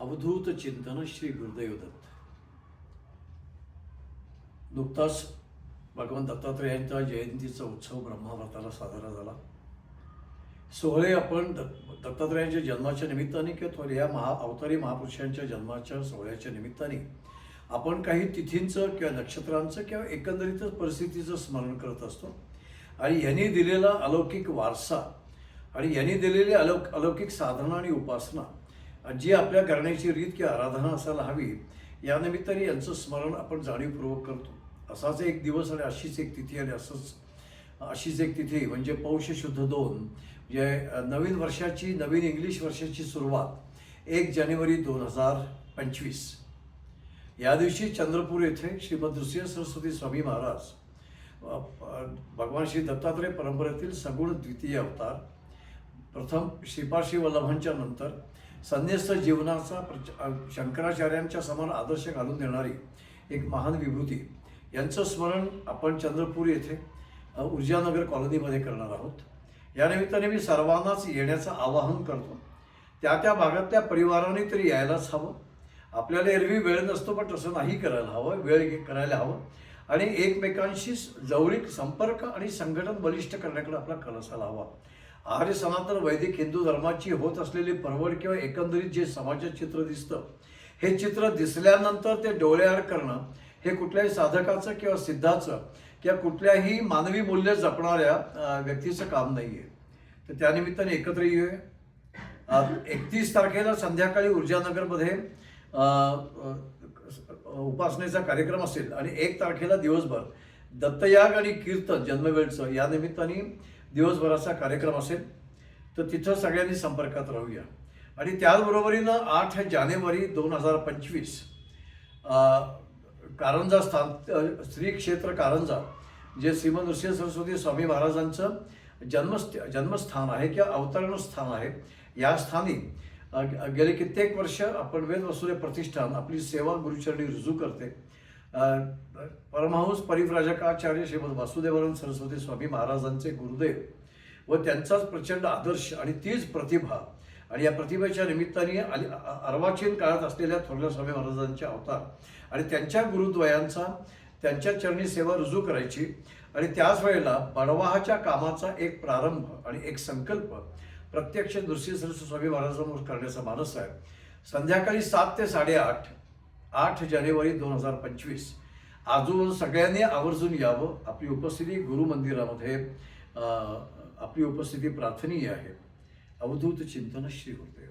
अवधूत चिंतन श्री गुरुदैवदत्त. नुकताच भगवान दत्तात्रयांचा जयंतीचा उत्सव ब्रह्माव्रताला साजरा झाला. सोहळे आपण दत्त दत्तात्रेयांच्या जन्माच्या निमित्ताने किंवा थोर या महा अवतारी महापुरुषांच्या जन्माच्या सोहळ्याच्या निमित्ताने आपण काही तिथींचं किंवा नक्षत्रांचं किंवा एकंदरीतच परिस्थितीचं स्मरण करत असतो. आणि यांनी दिलेला अलौकिक वारसा आणि यांनी दिलेली अलौक अलौकिक साधना आणि उपासना जी आपल्या करण्याची रीत किंवा आराधना असायला हवी यानिमित्ताने यांचं स्मरण आपण जाणीवपूर्वक करतो. असाच एक दिवस आणि अशीच एक तिथी आणि असंच अशीच एक तिथी म्हणजे पौष शुद्ध दोन म्हणजे नवीन वर्षाची नवीन इंग्लिश वर्षाची सुरुवात एक जानेवारी दोन हजार पंचवीस. या दिवशी चंद्रपूर येथे श्रीमद नृसिंह सरस्वती स्वामी महाराज भगवान श्री दत्तात्रय परंपरेतील सगुण द्वितीय अवतार प्रथम श्रीपाशी वल्लभांच्या नंतर संन्यस्त जीवनाचा प्रच शंकराचार्यांच्या समान आदर्श घालून देणारी एक महान विभूती. यांचं स्मरण आपण चंद्रपूर येथे ऊर्जानगर कॉलनीमध्ये करणार आहोत. या निमित्ताने मी सर्वांनाच येण्याचं आवाहन करतो. त्या त्या भागातल्या परिवाराने तरी यायलाच हवं. आपल्याला एरवी वेळ नसतो पण तसं नाही करायला हवं. वेळ करायला हवं. आणि एकमेकांशी जवळीक संपर्क आणि संघटन बलिष्ठ करण्याकडे आपला कल असायला हवा. आर्य सनातन वैदिक हिंदू धर्माची होत असलेली परवड किंवा एकंदरीत जे समाजात चित्र दिसतं हे चित्र दिसल्यानंतर ते डोळेआड करणं हे कुठल्याही साधकाचं किंवा सिद्धाचं किंवा कुठल्याही मानवी मूल्य जपणाऱ्या व्यक्तीचं काम नाही आहे तर त्यानिमित्ताने एकत्र येऊया. एकतीस तारखेला संध्याकाळी ऊर्जानगरमध्ये उपासनेचा कार्यक्रम असेल आणि एक तारखेला दिवसभर दत्तयाग आणि कीर्तन जन्मवेळचं. या निमित्ताने दिवसभराचा कार्यक्रम असेल तर तिथं सगळ्यांनी संपर्कात राहूया. आणि त्याचबरोबरीनं आठ जानेवारी दोन हजार पंचवीस कारंजा स्थान अ, श्री क्षेत्र कारंजा जे श्रीमंत नृसिंह सरस्वती स्वामी महाराजांचं जन्मस्थ जन्मस्थान आहे किंवा अवतरण स्थान आहे या स्थानी गेले कित्येक वर्ष आपण वेद वसुले प्रतिष्ठान आपली सेवा गुरुचरणी रुजू करते. परमहंस परिव्राजकाचार्य श्रीमद वासुदेवानंद सरस्वती स्वामी महाराजांचे गुरुदेव व त्यांचाच प्रचंड आदर्श आणि तीच प्रतिभा आणि या प्रतिभेच्या निमित्ताने अली अर्वाचीन काळात असलेल्या थोरल्या स्वामी महाराजांचे अवतार आणि त्यांच्या गुरुद्वयांचा त्यांच्या चरणी सेवा रुजू करायची आणि त्याच वेळेला बडवाहाच्या कामाचा एक प्रारंभ आणि एक संकल्प प्रत्यक्ष नृसिंह सरस्वती स्वामी महाराजांवर करण्याचा मानस आहे. संध्याकाळी सात ते साडेआठ आठ जानेवारी दोन हजार पंचवीस. अजून सगळ्यांनी आवर्जून यावं. आपली उपस्थिती गुरु मंदिरामध्ये आपली उपस्थिती प्रार्थनीय आहे. अवधूत चिंतन श्री होते